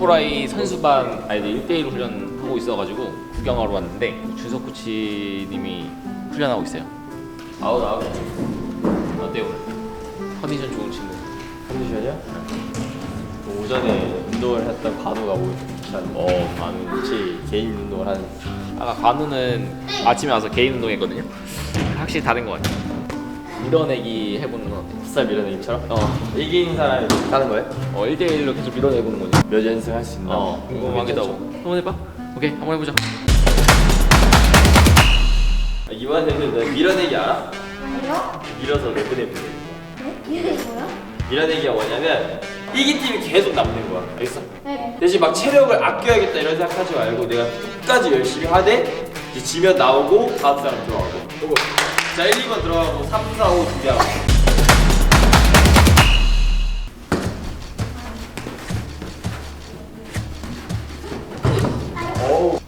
사무라이 선수반 아이들 1대1 훈련하고 있어가지고 구경하러 왔는데 준석 코치님이 훈련하고 있어요. 아웃 아웃. 어때요 오늘? 컨디션 좋은 친구. 컨디션이요? 뭐 오전에 운동을 했던 관우가 뭐 일단 어 관우. 같이 개인 운동을 하는 아까 관우는 아침에 와서 개인 운동했거든요. 확실히 다른 것 같아요. 밀어내기 해보는 건 어때요? 풋살 밀어내기처럼 어, 이긴 사람이 하는 거예요? 어 1대1로 계속 밀어내보는 거죠. 몇 연승 할 수 있나? 어, 궁금하기도 하고. 한번 해봐. 오케이, 한번 해보자. 아, 이번 대표는 너 밀어내기 알아? 아니요? 밀어서 내보내면 돼 네? 이게 뭐야? 밀어내기가 뭐냐면 이긴 팀이 계속 남는 거야 알겠어? 네. 대신 막 체력을 아껴야겠다 이런 생각하지 말고 내가 끝까지 열심히 하되 이제 지면 나오고 다음 사람 들어가고 그리고 자 1, 2번 들어가고 3, 4, 5 준비하고. 어우.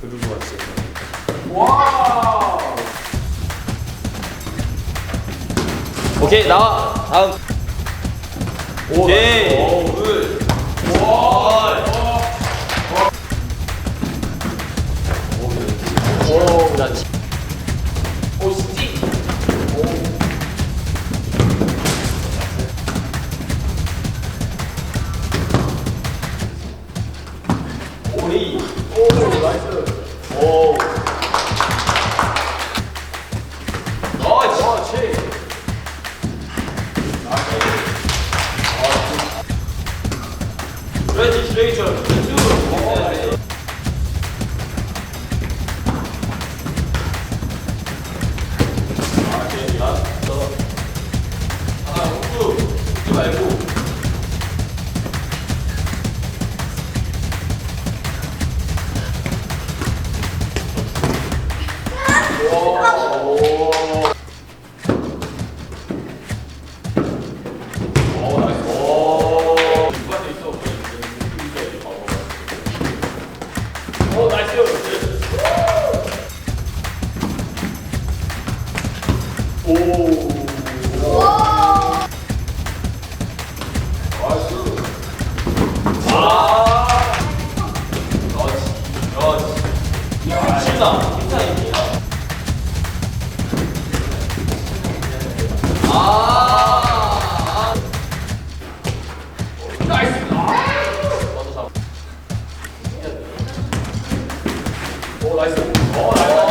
그런 거 같지 와 오케이 나와. 다음. 오케이 오. 오이. 오, 나이스. 오. 나이스. 그렇지. 그렇지, 쓰레기처럼. 오, 나이스. 오, 나이스.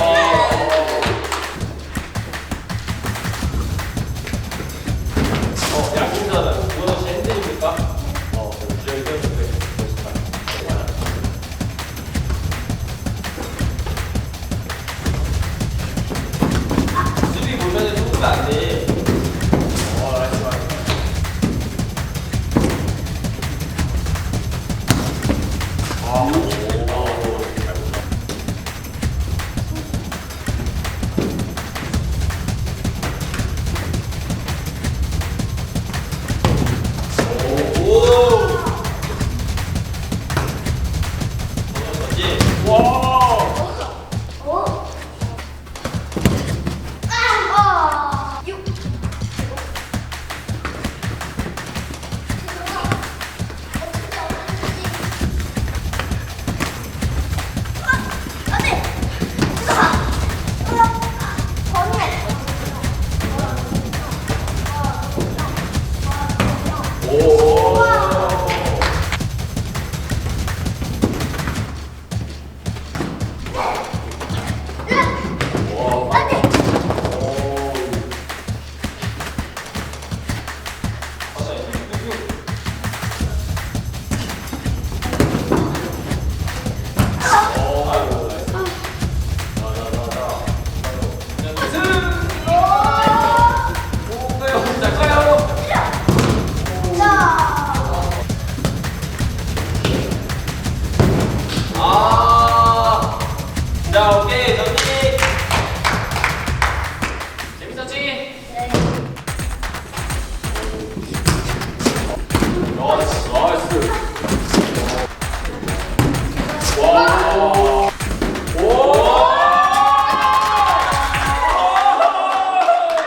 오,